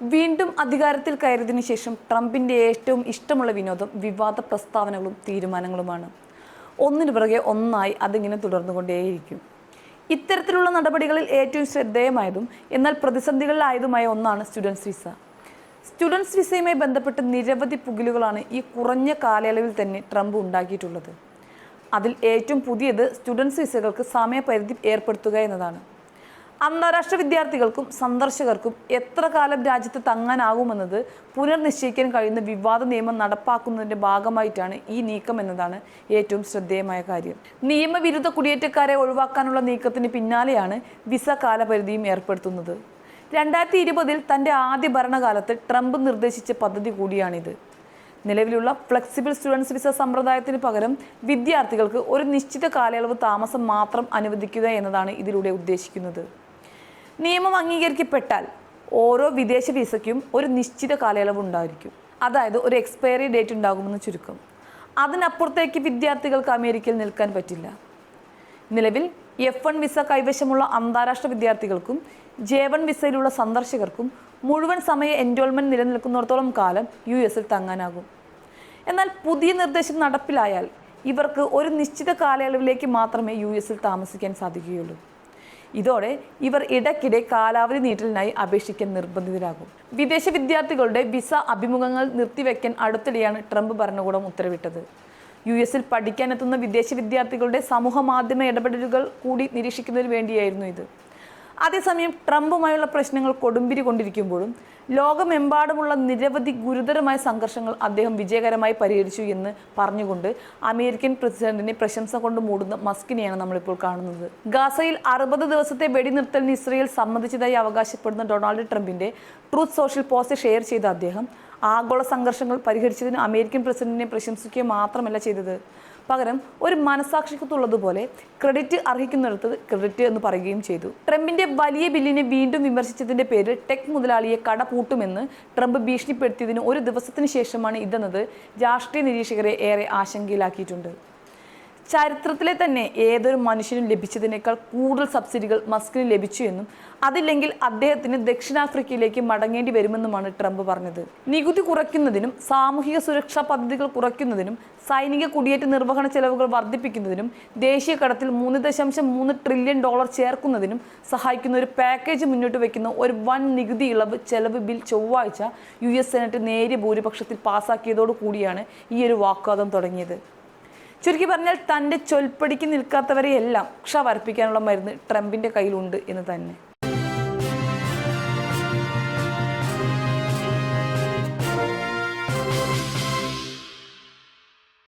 വീണ്ടും അധികാരത്തിൽ കയറിയതിനു ശേഷം ട്രംപിന്റെ ഏറ്റവും ഇഷ്ടമുള്ള വിനോദം വിവാദ പ്രസ്താവനകളും തീരുമാനങ്ങളുമാണ്. ഒന്നിനു പിറകെ ഒന്നായി അതിങ്ങനെ തുടർന്നുകൊണ്ടേയിരിക്കും. ഇത്തരത്തിലുള്ള നടപടികളിൽ ഏറ്റവും ശ്രദ്ധേയമായതും എന്നാൽ പ്രതിസന്ധികളിലായതുമായ ഒന്നാണ് സ്റ്റുഡൻസ് വിസ. സ്റ്റുഡൻസ് വിസയുമായി ബന്ധപ്പെട്ട് നിരവധി പുകിലുകളാണ് ഈ കുറഞ്ഞ കാലയളവിൽ തന്നെ ട്രംപ് ഉണ്ടാക്കിയിട്ടുള്ളത്. അതിൽ ഏറ്റവും പുതിയത് സ്റ്റുഡൻസ് വിസകൾക്ക് സമയപരിധി ഏർപ്പെടുത്തുക എന്നതാണ്. അന്താരാഷ്ട്ര വിദ്യാർത്ഥികൾക്കും സന്ദർശകർക്കും എത്ര കാലം രാജ്യത്ത് തങ്ങാനാകുമെന്നത് പുനർനിശ്ചയിക്കാൻ കഴിയുന്ന വിവാദ നിയമം നടപ്പാക്കുന്നതിന്റെ ഭാഗമായിട്ടാണ് ഈ നീക്കം എന്നതാണ് ഏറ്റവും ശ്രദ്ധേയമായ കാര്യം. നിയമവിരുദ്ധ കുടിയേറ്റക്കാരെ ഒഴിവാക്കാനുള്ള നീക്കത്തിന് പിന്നാലെയാണ് വിസ കാലപരിധിയും ഏർപ്പെടുത്തുന്നത്. രണ്ടായിരത്തി ഇരുപതിൽ തന്റെ ആദ്യ ഭരണകാലത്ത് ട്രംപ് നിർദ്ദേശിച്ച പദ്ധതി കൂടിയാണിത്. നിലവിലുള്ള ഫ്ലെക്സിബിൾ സ്റ്റുഡൻസ് വിസ സമ്പ്രദായത്തിന് പകരം വിദ്യാർത്ഥികൾക്ക് ഒരു നിശ്ചിത കാലയളവ് താമസം മാത്രം അനുവദിക്കുക എന്നതാണ് ഇതിലൂടെ ഉദ്ദേശിക്കുന്നത്. നിയമം അംഗീകരിക്കപ്പെട്ടാൽ ഓരോ വിദേശ വിസയ്ക്കും ഒരു നിശ്ചിത കാലയളവ് ഉണ്ടായിരിക്കും. അതായത് ഒരു എക്സ്പയറി ഡേറ്റ് ഉണ്ടാകുമെന്ന് ചുരുക്കം. അതിനപ്പുറത്തേക്ക് വിദ്യാർത്ഥികൾക്ക് അമേരിക്കയിൽ നിൽക്കാൻ പറ്റില്ല. നിലവിൽ എഫ് വൺ വിസ കൈവശമുള്ള അന്താരാഷ്ട്ര വിദ്യാർത്ഥികൾക്കും ജെ വൺ വിസയിലുള്ള സന്ദർശകർക്കും മുഴുവൻ സമയ എൻറോൾമെന്റ് നിലനിൽക്കുന്നിടത്തോളം കാലം യു എസിൽ തങ്ങാനാകും. എന്നാൽ പുതിയ നിർദ്ദേശം നടപ്പിലായാൽ ഇവർക്ക് ഒരു നിശ്ചിത കാലയളവിലേക്ക് മാത്രമേ യു എസിൽ താമസിക്കാൻ സാധിക്കുകയുള്ളൂ. ഇതോടെ ഇവർ ഇടയ്ക്കിടെ കാലാവധി നീട്ടലിനായി അപേക്ഷിക്കാൻ നിർബന്ധിതരാകും. വിദേശ വിദ്യാർത്ഥികളുടെ വിസ അഭിമുഖങ്ങൾ നിർത്തിവെക്കാൻ അടുത്തിടെയാണ് ട്രംപ് ഭരണകൂടം ഉത്തരവിട്ടത്. യു എസിൽ പഠിക്കാനെത്തുന്ന വിദേശ വിദ്യാർത്ഥികളുടെ സമൂഹ മാധ്യമ ഇടപെടലുകൾ കൂടി നിരീക്ഷിക്കുന്നതിന് വേണ്ടിയായിരുന്നു ഇത്. അതേസമയം ട്രംപുമായുള്ള പ്രശ്നങ്ങൾ കൊടുമ്പിരി കൊണ്ടിരിക്കുമ്പോഴും ലോകമെമ്പാടുമുള്ള നിരവധി ഗുരുതരമായ സംഘർഷങ്ങൾ അദ്ദേഹം വിജയകരമായി പരിഹരിച്ചു എന്ന് പറഞ്ഞുകൊണ്ട് അമേരിക്കൻ പ്രസിഡന്റിനെ പ്രശംസ കൊണ്ട് മൂടുന്ന മസ്കിനെയാണ് നമ്മളിപ്പോൾ കാണുന്നത്. ഗാസയിൽ അറുപത് ദിവസത്തെ വെടിനിർത്തലിന് ഇസ്രയേൽ സമ്മതിച്ചതായി അവകാശപ്പെടുന്ന ഡൊണാൾഡ് ട്രംപിന്റെ ട്രൂത്ത് സോഷ്യൽ പോസ്റ്റ് ഷെയർ ചെയ്ത അദ്ദേഹം ആഗോള സംഘർഷങ്ങൾ പരിഹരിച്ചതിന് അമേരിക്കൻ പ്രസിഡന്റിനെ പ്രശംസിക്കുക മാത്രമല്ല ചെയ്തത്. പകരം ഒരു മനസാക്ഷിക്കത്തുള്ളതുപോലെ ക്രെഡിറ്റ് അർഹിക്കുന്നിടത്ത് ക്രെഡിറ്റ് എന്ന് പറയുകയും ചെയ്തു. ട്രംപിന്റെ വലിയ ബില്ലിനെ വീണ്ടും വിമർശിച്ചതിന്റെ പേരിൽ ടെക് മുതലാളിയെ കട പൂട്ടുമെന്ന് ട്രംപ് ഭീഷണിപ്പെടുത്തിയതിന് ഒരു ദിവസത്തിന് ശേഷമാണ് ഇതെന്നത് രാഷ്ട്രീയ നിരീക്ഷകരെ ഏറെ ആശങ്കയിലാക്കിയിട്ടുണ്ട്. ചരിത്രത്തിലെ തന്നെ ഏതൊരു മനുഷ്യനും ലഭിച്ചതിനേക്കാൾ കൂടുതൽ സബ്സിഡികൾ മസ്കിന് ലഭിച്ചു എന്നും അതില്ലെങ്കിൽ അദ്ദേഹത്തിന് ദക്ഷിണാഫ്രിക്കയിലേക്ക് മടങ്ങേണ്ടി വരുമെന്നുമാണ് ട്രംപ് പറഞ്ഞത്. നികുതി കുറയ്ക്കുന്നതിനും സാമൂഹിക സുരക്ഷാ പദ്ധതികൾ കുറയ്ക്കുന്നതിനും സൈനിക കുടിയേറ്റ നിർവഹണ ചെലവുകൾ വർദ്ധിപ്പിക്കുന്നതിനും ദേശീയ കടത്തിൽ മൂന്ന് ദശാംശം മൂന്ന് ട്രില്യൺ ഡോളർ ചേർക്കുന്നതിനും സഹായിക്കുന്ന ഒരു പാക്കേജ് മുന്നോട്ട് വയ്ക്കുന്ന ഒരു വൻ നികുതി ഇളവ് ചെലവ് ബിൽ ചൊവ്വാഴ്ച യു എസ് സെനറ്റ് നേരിയ ഭൂരിപക്ഷത്തിൽ പാസാക്കിയതോടുകൂടിയാണ് ഈ ഒരു വാക്വാദം തുടങ്ങിയത്. ചുരുക്കി പറഞ്ഞാൽ തന്റെ ചൊൽപ്പടിക്ക് നിൽക്കാത്തവരെയെല്ലാം ക്ഷ വരപ്പിക്കാനുള്ള മരുന്ന് ട്രംപിന്റെ കയ്യിലുണ്ട് എന്ന് തന്നെ.